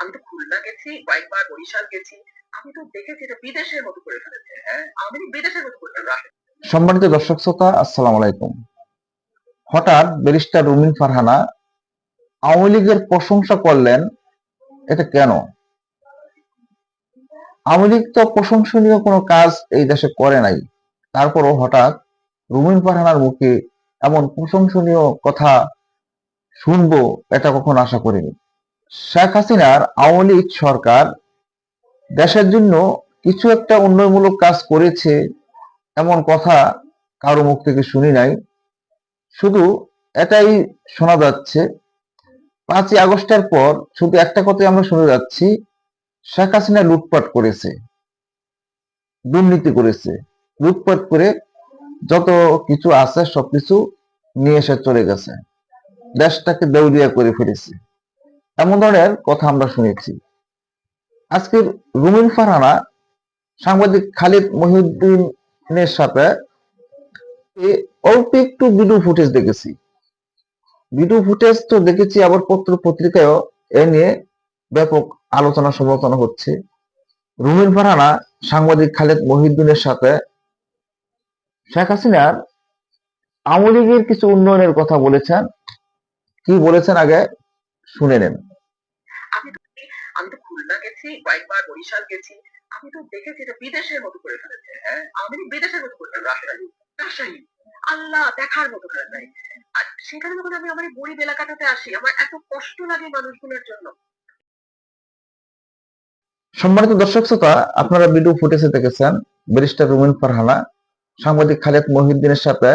আমি তো খুলনা গেছি, কয়েকবার বরিশাল গেছি, আমি তো দেখেছি এটা বিদেশের মতো করে ফেলেছে হ্যাঁ? আমি বিদেশের মতো করে ফেলেছে। সম্মানিত দর্শক শ্রোতা, আসসালামু আলাইকুম। হঠাৎ ব্যারিস্টার রুমিন ফারহানা আওয়ামী লীগের প্রশংসা করলেন, এটা কেন? আওয়ামী লীগ তো প্রশংসনীয় কোনো কাজ এই দেশে করে নাই। তারপরও হঠাৎ রুমিন ফারহানার মুখে এমন প্রশংসনীয় কথা শুনব, এটা কখনো আশা করিনি। শেখ হাসিনার আওয়ামী লীগ সরকার দেশের জন্য কিছু একটা উন্নয়নমূলক কাজ করেছে এমন কথা কারও মুখ থেকে শুনি নাই। শুধু এটাই শোনা যাচ্ছে। পাঁচই আগস্টের পর শুধু একটা কথাই আমরা শুনে যাচ্ছি, শেখ হাসিনা লুটপাট করেছে, দুর্নীতি করেছে। লুটপাট করে যত কিছু আছে সবকিছু নিয়ে এসে চলে গেছে। দেশটাকে দেউলিয়া করে ফেলেছে। এমন ধরনের কথা আমরা শুনেছি। আজকের রুমিন ফারহানা সাংবাদিক খালিদ মহিউদ্দিনের সাথে অল্প একটু ভিডিও ফুটেজ দেখেছি। ভিডিও ফুটেজ তো দেখেছি, আবার পত্র পত্রিকায়ও এ নিয়ে ব্যাপক আলোচনা সমালোচনা হচ্ছে। রুমিন ফারহানা সাংবাদিক খালেদ মহিউদ্দিনের সাথে শেখ হাসিনার আওয়ামী লীগের কিছু উন্নয়নের কথা বলেছেন। কি বলেছেন আগে শুনে নেন। আমি তো খুলনা গেছি, কয়েকবার বরিশাল গেছি। আমি তো দেখেছি এটা বিদেশের মতো করে ফেলেছে হ্যাঁ? আমি বিদেশের মতো করে ফেলেছে রাজশাহী আল্লাহ, দেখার মতো করে নাই। আর সেখানে যখন আমি আমার গরিব এলাকাটাতে আসি, আমার এত কষ্ট লাগে মানুষগুলোর জন্য। সম্মানিত দর্শক শ্রোতা, আপনারা ভিডিও ফুটেজে দেখেছেন ব্যারিস্টার রুমিন ফারহানা, সাংবাদিক খালেদ মহিউদ্দিনের সাথে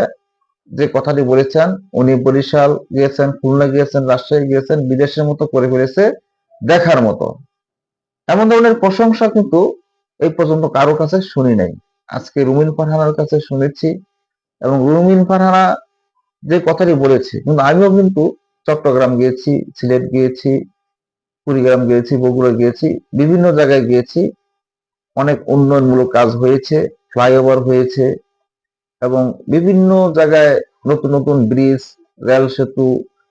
যে কথাটি বলেছেন, উনি বরিশাল গিয়েছেন, খুলনা গিয়েছেন, রাজশাহী গিয়েছেন, বিদেশের মতো করে ফেলেছে। দেখার মতো। এমন ধরনের প্রশংসা কিন্তু এই পর্যন্ত কারও কাছে শুনি নাই। আজকে রুমিন ফারহানার কাছে শুনেছি এবং রুমিন ফারহানা যে কথাটি বলেছে, কিন্তু আমিও কিন্তু চট্টগ্রাম গিয়েছি, সিলেট গিয়েছি, কুড়িগ্রাম গিয়েছি, বগুড়া গিয়েছি, বিভিন্ন জায়গায় গিয়েছি। অনেক উন্নয়নমূলক কাজ হয়েছে, ফ্লাইওভার হয়েছে এবং বিভিন্ন জায়গায় নতুন নতুন ব্রিজ, রেল সেতু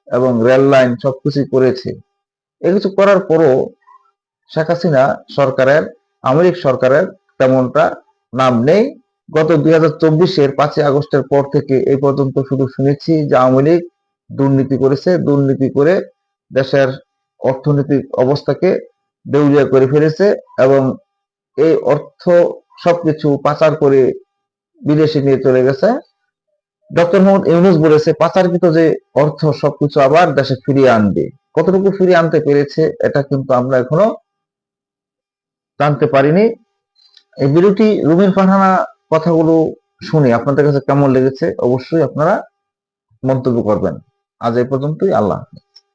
এবং রেল লাইন সবকিছু করেছে। এগুলো করার পরও শেখ হাসিনা সরকারের আমেরিক সরকারের তেমনটা নাম নেই। গত দুই হাজার চব্বিশের পাঁচই আগস্টের পর থেকে এই পর্যন্ত শুধু শুনেছি যে আওয়ামী লীগ দুর্নীতি করেছে, দুর্নীতি করে দেশের অর্থনৈতিক অবস্থাকে দেউলিয়া করে ফেলেছে এবং এই অর্থ সবকিছু পাচার করে বিদেশে নিয়ে চলে গেছে। ডক্টর মোহাম্মদ ইউনুস বলেছে, পাচারকৃত যে অর্থ সবকিছু আবার দেশে ফিরিয়ে আনবে। কতটুকু ফিরিয়ে আনতে পেরেছে, এটা কিন্তু আমরা এখনও জানতে পারিনি এই ভিডিওটি রুমির ফারহানা কথাগুলো শুনে, আপনাদের কাছে কেমন লেগেছে, অবশ্যই আপনারা মন্তব্য করবেন আজ এই পর্যন্তই, আল্লাহ।